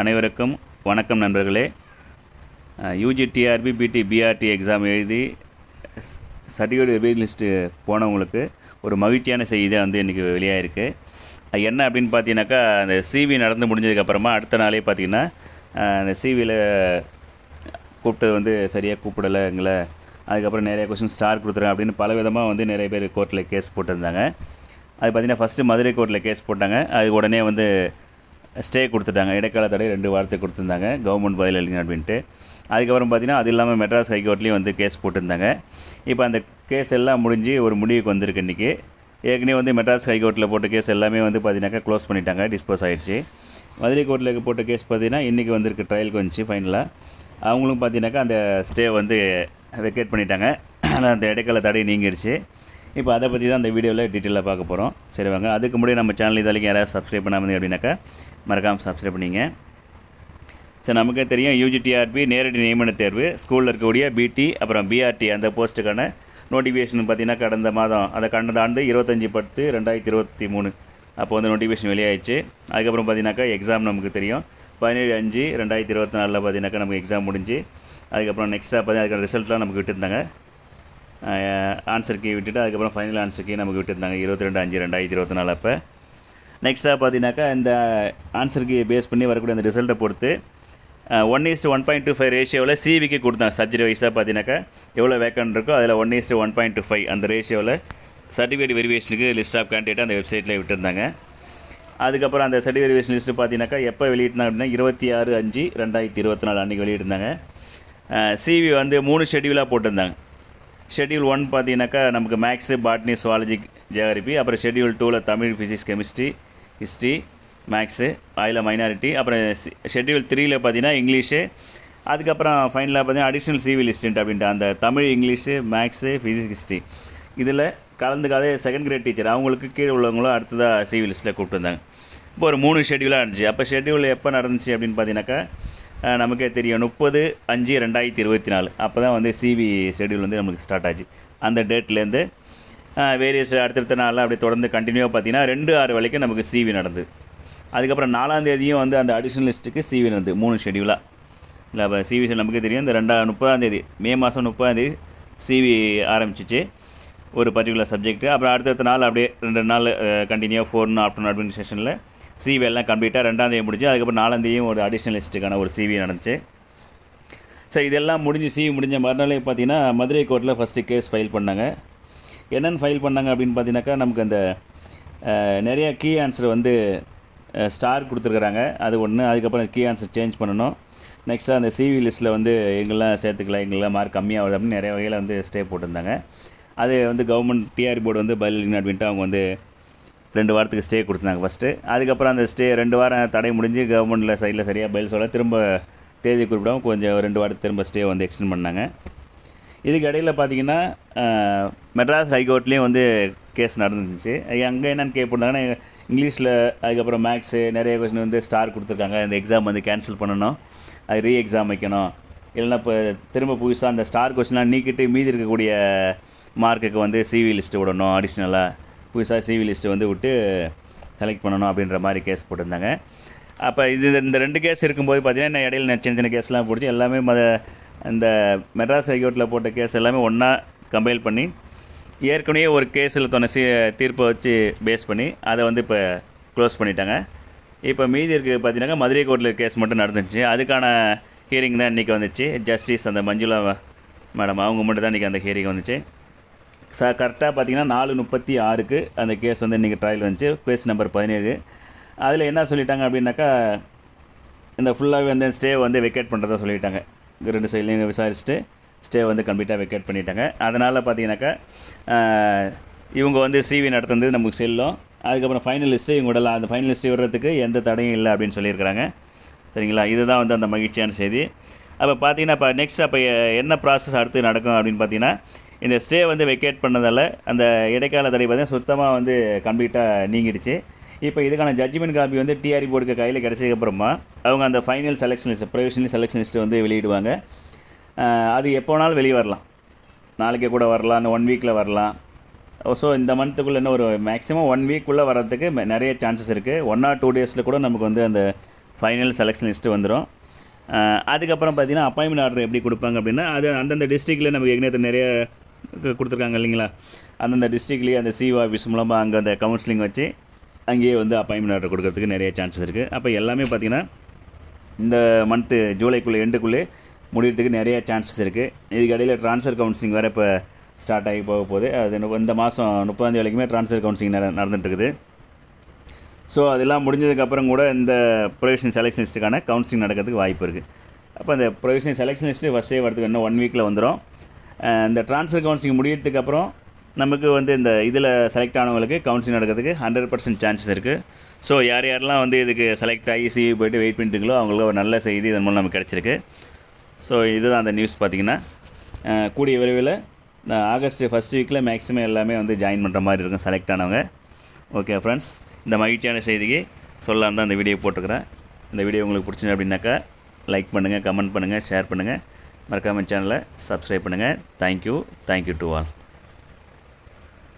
அனைவருக்கும் வணக்கம் நண்பர்களே. UG TRB BT BRT exam எழுதி சர்டிஃபிகேட் வெயிட் லிஸ்ட்டு போனவங்களுக்கு ஒரு மகிழ்ச்சியான செய்தி தான் வந்து இன்றைக்கி வெளியாகிருக்கு அது என்ன அப்படின்னு பார்த்தீங்கன்னாக்கா அந்த சிவி நடந்து முடிஞ்சதுக்கப்புறமா அடுத்த நாளே பார்த்தீங்கன்னா அந்த சிவியில் கூப்பிட்டது வந்து சரியாக கூப்பிடலை எங்களை அதுக்கப்புறம் நிறைய கொஸ்டின் ஸ்டார் கொடுத்துருங்க அப்படின்னு பல விதமாக வந்து நிறைய பேர் கோர்ட்டில் கேஸ் போட்டிருந்தாங்க. அது பார்த்திங்கன்னா ஃபஸ்ட்டு மதுரை கோர்ட்டில் கேஸ் போட்டாங்க. அது உடனே வந்து ஸ்டே கொடுத்துட்டாங்க. இடைக்கால தடை ரெண்டு வாரத்தை கொடுத்துருந்தாங்க. கவர்மெண்ட் பதில் அளிங்க அப்படின்ட்டு. அதுக்கப்புறம் பார்த்தீங்கன்னா அது இல்லாமல் மெட்ராஸ் ஹைகோர்ட்லேயும் வந்து கேஸ் போட்டிருந்தாங்க. இப்போ அந்த கேஸ் எல்லாம் முடிஞ்சு ஒரு முடிவுக்கு வந்திருக்கு இன்றைக்கி ஏற்கனவே வந்து மெட்ராஸ் ஹைகோர்ட்டில் போட்ட கேஸ் எல்லாமே வந்து பார்த்திங்கனாக்கா க்ளோஸ் பண்ணிட்டாங்க டிஸ்போஸ் ஆகிடுச்சு மதுரை கோர்ட்டில் போட்ட கேஸ் பார்த்தீங்கன்னா இன்றைக்கி வந்திருக்கு ட்ரையலுக்கு வந்துச்சு ஃபைனலாக அவங்களும் பார்த்தீங்கன்னாக்கா அந்த ஸ்டே வந்து வெக்கேட் பண்ணிட்டாங்க. ஆனால் அந்த இடைக்கால தடை நீங்கிடுச்சு. இப்போ அதை பற்றி தான் இந்த வீடியோவில் டீட்டெயிலாக பார்க்க போகிறோம். சரி வாங்க அதுக்கு முன்னாடி நம்ம சேனல் இது வரைக்கும் யாராவது சப்ஸ்கிரைப் பண்ணாமல் அப்படின்னாக்கா மறக்காமல் சப்ஸ்கிரைப் பண்ணிங்க. சரி நமக்கே தெரியும் யூஜிடிஆர்பி நேரடி நியமன தேர்வு ஸ்கூலில் இருக்கக்கூடிய பிடி அப்புறம் பிஆர்டி அந்த போஸ்ட்டுக்கான நோட்டிஃபிகேஷன் பார்த்தீங்கன்னா கடந்த மாதம் அதை கடந்த ஆண்டு இருபத்தஞ்சி பத்து ரெண்டாயிரத்தி இருபத்தி மூணு. அப்போ வந்து நோட்டிஃபிகேஷன் வெளியாயிடுச்சு. அதுக்கப்புறம் பார்த்தீங்கன்னாக்கா எக்ஸாம் நமக்கு தெரியும். பதினேழு அஞ்சு ரெண்டாயிரத்தி இருபத்தி நாலில் பார்த்தீங்கன்னாக்கா நமக்கு எக்ஸாம் முடிஞ்சு அதுக்கப்புறம் நெக்ஸ்ட்டாக பார்த்தீங்கன்னா அதுக்கான ரிசல்ட்லாம் நமக்கு விட்டுருந்தாங்க. ஆன்சர் கீ விட்டுட்டு அதுக்கப்புறம் ஃபைனல் ஆன்சர் கீ நமக்கு விட்டுருந்தாங்க. இருபத்தி ரெண்டு அஞ்சு ரெண்டாயிரத்தி இருபத்தி நாலு அப்போ நெக்ஸ்ட்டாக பார்த்தீங்கன்னாக்கா இந்த ஆன்சர் கீ பேஸ் பண்ணி வரக்கூடிய அந்த ரிசல்ட்டை பொறுத்து one is to one point two five ரேஷியோவில் சிவிக்கு கொடுத்தாங்க. சப்ஜெக்ட் வைஸாக பார்த்தீங்கன்னாக்கா எவ்வளோ வேக்கன் இருக்கோ அதில் one is to one point two five அந்த ரேஷியோவில் சர்டிஃபிகேட் வெரிஃபிகேஷனுக்கு லிஸ்ட் ஆஃப் கேண்டிடேட் அந்த வெப்சைட்டில் விட்டுருந்தாங்க. அதுக்கப்புறம் அந்த சர்டிஃபிகேட் வெரிஃபிகேஷன் லிஸ்ட்டு பார்த்தீங்கன்னாக்கா எப்போ வெளியிட்டாங்க அப்படின்னா இருபத்தி ஆறு அஞ்சு ரெண்டாயிரத்தி இருபத்தி நாலு அன்றைக்கி வெளியிட்டிருந்தாங்க சிவி வந்து மூணு ஷெட்யூலாக போட்டிருந்தாங்க. ஷெட்யூல் ஒன் பார்த்தீங்கன்னாக்கா நமக்கு மேக்ஸு பாட்னி சுவாலஜி ஜியாகிரபி அப்புறம் ஷெட்யூல் டூவில் Tamil physics chemistry history maths அதில் மைனாரிட்டி அப்புறம் ஷெட்யூல் த்ரீயில் பார்த்தீங்கன்னா இங்கிலீஷு அதுக்கப்புறம் ஃபைனலாக பார்த்தீங்கன்னா அடிஷ்னல் சிவில் லிஸ்டன்ட் அப்படின்ட்டு அந்த Tamil English maths physics history இதில் கலந்துக்காத செகண்ட் கிரேட் டீச்சர் அவங்களுக்கு கீழே உள்ளவங்களும் அடுத்ததாக சிவில் ஹிஸ்ட்டில் கூப்பிட்டு வந்தாங்க. இப்போ ஒரு மூணு ஷெட்யூலாக இருந்துச்சு. அப்போ ஷெட்யூல் எப்போ நடந்துச்சு அப்படின்னு பார்த்தீங்கன்னாக்கா நமக்கே தெரியும். முப்பது அஞ்சு ரெண்டாயிரத்தி இருபத்தி நாலு. அப்போ தான் வந்து சிவி ஷெட்யூல் வந்து நமக்கு ஸ்டார்ட் ஆச்சு. அந்த டேட்லேருந்து வேரியஸ் அடுத்தடுத்த நாளில் அப்படியே தொடர்ந்து கண்டினியூவாக பார்த்தீங்கன்னா ரெண்டு ஆறு வரைக்கும் நமக்கு சிவி நடந்தது அதுக்கப்புறம் நாலாம் தேதியும் வந்து அந்த அடிஷ்னல் லிஸ்ட்டுக்கு சிவி நடந்தது மூணு ஷெட்யூலாக இல்லை அப்போ சிவி நமக்கு தெரியும். இந்த ரெண்டா முப்பதாம் தேதி மே மாதம் முப்பதாம் தேதி சிவி ஆரம்பிச்சிச்சு. ஒரு பர்டிகுலர் சப்ஜெக்ட்டு அப்புறம் அடுத்தடுத்த நாள் அப்படியே ரெண்டு நாள் கண்டினியூவாக ஃபோர்னு ஆஃப்டர்நூன் அட்மினிஸ்ட்ரேஷனில் சிவி எல்லாம் கம்ப்ளீட்டாக ரெண்டாம் தேதி முடிஞ்சு அதுக்கப்புறம் நாலாம் தேதியும் ஒரு அடிஷ்னலிஸ்ட்டுக்கான ஒரு சிவி நடந்துச்சு. சார் இதெல்லாம் முடிஞ்சு சிவி முடிஞ்ச மறுநாளே பார்த்தீங்கன்னா மதுரை கோர்ட்டில் ஃபஸ்ட்டு கேஸ் ஃபைல் பண்ணாங்க. என்னென்னு ஃபைல் பண்ணாங்க அப்படின்னு பார்த்தீங்கன்னாக்கா நமக்கு அந்த நிறையா நிறைய கீ ஆன்சர் வந்து ஸ்டார் கொடுத்துருக்குறாங்க. அது ஒன்று அதுக்கப்புறம் கீ ஆன்சர் சேஞ்ச் பண்ணணும். நெக்ஸ்ட்டாக அந்த சிவி லிஸ்ட்டில் வந்து எங்கெல்லாம் சேர்த்துக்கலாம் எங்கெல்லாம் மார்க் கம்மியாகுது அப்படின்னு நிறைய வகையில் வந்து ஸ்டே போட்டிருந்தாங்க. அது வந்து கவர்மெண்ட் டிஆர் போர்டு வந்து பதில் அப்படின்ட்டு அவங்க வந்து ரெண்டு வாரத்துக்கு ஸ்டே கொடுத்தாங்க ஃபஸ்ட்டு அதுக்கப்புறம் அந்த ஸ்டே ரெண்டு வாரம் தடை முடிஞ்சு கவர்மெண்ட்டில் சைடில் சரியாக பதில் சொல்ல திரும்ப தேதி குறிப்பிடாமல் கொஞ்சம் ரெண்டு வாரத்துக்கு திரும்ப ஸ்டே வந்து எக்ஸ்டெண்ட் பண்ணாங்க. இதுக்கு இடையில் பார்த்தீங்கன்னா மெட்ராஸ் ஹைகோர்ட்லேயும் வந்து கேஸ் நடந்துச்சு அங்கே என்னென்னு கேட்போம்னா இங்கிலீஷில் அதுக்கப்புறம் மேக்ஸு நிறைய கொஸ்டின் வந்து ஸ்டார் கொடுத்துருக்காங்க. இந்த எக்ஸாம் வந்து கேன்சல் பண்ணணும். அது ரீ எக்ஸாம் வைக்கணும். இல்லைன்னா இப்போ திரும்ப புதுசாக அந்த ஸ்டார் கொஸ்டின்லாம் நீக்கிட்டு மீதி இருக்கக்கூடிய மார்க்குக்கு வந்து சிவி லிஸ்ட்டு விடணும் அடிஷ்னலாக புதுசாக சிவி லிஸ்ட்டு வந்து விட்டு செலக்ட் பண்ணணும் அப்படின்ற மாதிரி கேஸ் போட்டிருந்தாங்க. அப்போ இது இந்த ரெண்டு கேஸ் இருக்கும்போது பார்த்திங்கன்னா என்ன இடையில சின்ன சின்ன கேஸ்லாம் பிடிச்சி எல்லாமே மத இந்த மெட்ராஸ் ஹைகோர்ட்டில் போட்ட கேஸ் எல்லாமே ஒன்றா கம்பைல் பண்ணி ஏற்கனவே ஒரு கேஸில் தொண்ண சி தீர்ப்பை வச்சு பேஸ் பண்ணி அதை வந்து இப்போ க்ளோஸ் பண்ணிட்டாங்க. இப்போ மீதி இருக்குது பார்த்தீங்கன்னா மதுரை கோர்ட்டில் கேஸ் மட்டும் நடந்துச்சு. அதுக்கான ஹியரிங் தான் இன்றைக்கி வந்துச்சு. ஜஸ்டிஸ் அந்த மஞ்சுளா மேடம் அவங்க மட்டும் தான் இன்றைக்கி அந்த ஹியரிங் வந்துச்சு. சார் கரெக்டாக பார்த்தீங்கன்னா நாலு முப்பத்தி ஆறுக்கு அந்த கேஸ் வந்து இன்றைக்கி ட்ரையல் வந்துச்சு. கேஸ் நம்பர் பதினேழு. அதில் என்ன சொல்லிட்டாங்க அப்படின்னாக்கா இந்த ஃபுல்லாகவே வந்து ஸ்டே வந்து வெக்கேட் பண்ணுறதா சொல்லிட்டாங்க. ரெண்டு சைட்லேயும் விசாரிச்சுட்டு ஸ்டே வந்து கம்ப்ளீட்டாக வெக்கேட் பண்ணிட்டாங்க. அதனால் பார்த்தீங்கன்னாக்கா இவங்க வந்து சிவி நடத்துனது நமக்கு செல்லும். அதுக்கப்புறம் ஃபைனல் லிஸ்ட்டு இவங்க அந்த ஃபைனல் லிஸ்ட்டு விடுறதுக்கு எந்த தடையும் இல்லை அப்படின்னு சொல்லியிருக்கிறாங்க. சரிங்களா? இதுதான் வந்து அந்த மகிழ்ச்சியான செய்தி. அப்போ பார்த்தீங்கன்னா இப்போ நெக்ஸ்ட் அப்போ என்ன ப்ராசஸ் அடுத்து நடக்கும் அப்படின்னு பார்த்தீங்கன்னா இந்த ஸ்டே வந்து வெக்கேட் பண்ணதால் அந்த இடைக்கால தடை பார்த்தீங்கன்னா சுத்தமாக வந்து கம்ப்ளீட்டாக நீங்கிடுச்சு. இப்போ இதுக்கான ஜட்ஜ்மெண்ட் காப்பி வந்து டிஆர்பி போர்டுக்கு கையில் கிடச்சதுக்கப்புறமா அவங்க அந்த final selection list provisional selection list வந்து வெளியிடுவாங்க. அது எப்போ வேணாலும் வெளியே வரலாம். நாளைக்கே கூட வரலாம் இந்த ஒன் வீக்கில் வரலாம். ஸோ இந்த மந்த்துக்குள்ளே இன்னும் ஒரு மேக்ஸிமம் ஒன் வீக்குள்ளே வர்றதுக்கு நிறைய சான்சஸ் இருக்குது ஒன் ஆர் டூ டேஸில் கூட நமக்கு வந்து அந்த ஃபைனல் செலெக்ஷன் லிஸ்ட்டு வந்துடும் அதுக்கப்புறம் பார்த்தீங்கன்னா அப்பாயின்மெண்ட் ஆர்டர் எப்படி கொடுப்பாங்க அப்படின்னா அது அந்தந்த டிஸ்ட்ரிக்டில் நமக்கு ஏற்கனவே நிறைய கொடுத்துருக்காங்க இல்லைங்களா? அந்தந்த டிஸ்ட்ரிக்ட்லேயே அந்த சிஓ ஆஃபீஸ் மூலமாக அங்கே அந்த கவுன்சிலிங் வச்சு அங்கேயே வந்து அப்பாயின்மெண்ட் ஆர்டர் கொடுக்கறதுக்கு நிறைய சான்சஸ் இருக்குது அப்போ எல்லாமே பார்த்தீங்கன்னா இந்த மந்த்து ஜூலைக்குள்ளே எண்டுக்குள்ளே முடியறதுக்கு நிறைய சான்சஸ் இருக்குது இதுக்கு இடையில் ட்ரான்ஸ்ஃபர் கவுன்சிலிங் வேறு இப்போ ஸ்டார்ட் ஆகி போக போகுது. அது இந்த மாதம் முப்பதாந்தேதி வரைக்குமே ட்ரான்ஸ்ஃபர் கவுன்சிலிங் நடந்துட்டுருக்குது. நடந்துட்டு இருக்குது ஸோ அதெல்லாம் முடிஞ்சதுக்கப்புறம் கூட இந்த ப்ரொவிஷன் செலெக்ஷன் லிஸ்ட்டுக்கான கவுன்சிலிங் நடக்கிறதுக்கு வாய்ப்பு இருக்குது அப்போ அந்த ப்ரொவிஷன் செலெக்ஷன் லிஸ்ட்டு ஃபஸ்ட்டே வரதுக்கு இன்னும் ஒன் வீக்கில் வந்துடும் இந்த ட்ரான்ஸ்ஃபர் கவுன்சிலிங் முடியறதுக்கப்புறம் நமக்கு வந்து இந்த இதில் செலக்ட் ஆனவங்களுக்கு கவுன்சிலிங் நடக்கிறதுக்கு ஹண்ட்ரட் பர்சன்ட் சான்சஸ் இருக்குது ஸோ யார் யாரெல்லாம் வந்து இதுக்கு செலக்ட் ஆகி சிவி போயிட்டு வெயிட் பண்ணிட்டுங்களோ அவங்களுக்கு ஒரு நல்ல செய்தி இதன் மூலம் நமக்கு கிடச்சிருக்கு. ஸோ இதுதான் அந்த நியூஸ் பார்த்தீங்கன்னா. Uh, கூடிய விரைவில் நான் ஆகஸ்ட் ஃபஸ்ட் வீக்கில் மேக்ஸிமம் எல்லாமே வந்து ஜாயின் பண்ணுற மாதிரி இருக்கும் செலக்ட் ஆனவங்க. ஓகே ஃப்ரெண்ட்ஸ் இந்த மகிழ்ச்சியான செய்திக்கு சொல்லலாம் தான் இந்த வீடியோ போட்டுக்கிறேன் இந்த வீடியோ உங்களுக்கு பிடிச்சிருந்து அப்படின்னாக்கா லைக் பண்ணுங்கள் கமெண்ட் பண்ணுங்கள் ஷேர் பண்ணுங்கள் மறக்காமல் சேனலை சப்ஸ்கிரைப் பண்ணுங்கள் தேங்க்யூ தேங்க்யூ டு ஆல்